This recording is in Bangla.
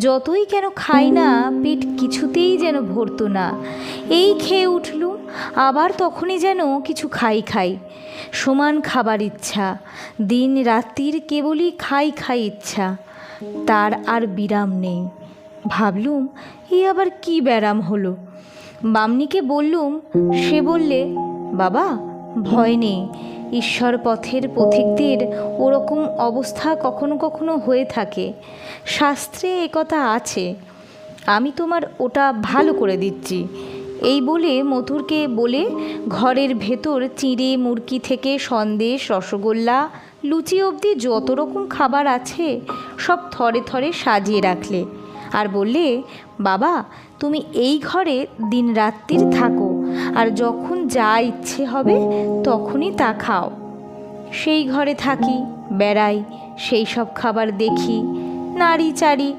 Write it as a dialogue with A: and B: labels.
A: যতই কেন খাই না, পেট কিছুতেই যেন ভরতো না। এই খেয়ে উঠলুম, আবার তখনই যেন কিছু খাই খাই। সমান খাবার ইচ্ছা, দিন রাত্রির কেবলই খাই খাই ইচ্ছা। তার আর বিরাম নেই। ভাবলুম এই আবার কি ব্যারাম হলো? বামনিকে বললুম, সে বললে, বাবা, ভয় নেই। ঈশ্বর পথের পথিকদের ওরকম অবস্থা কখনো কখনো হয়ে থাকে। শাস্ত্রে একথা আছে, আমি তোমার ওটা ভালো করে দিচ্ছি। এই বলে মথুরকে বলে ঘরের ভেতর চিঁড়ে, মুরকি থেকে সন্দেশ, রসগোল্লা, লুচি অবধি যত রকম খাবার আছে সব থরে থরে সাজিয়ে রাখলে আর বললে, বাবা, তুমি এই ঘরে দিন রাত্রির থাকো, আর যখন যা ইচ্ছে হবে তখনই তা খাও। সেই ঘরে থাকি, বেড়াই, সেই সব খাবার দেখি নাড়ি চাড়ি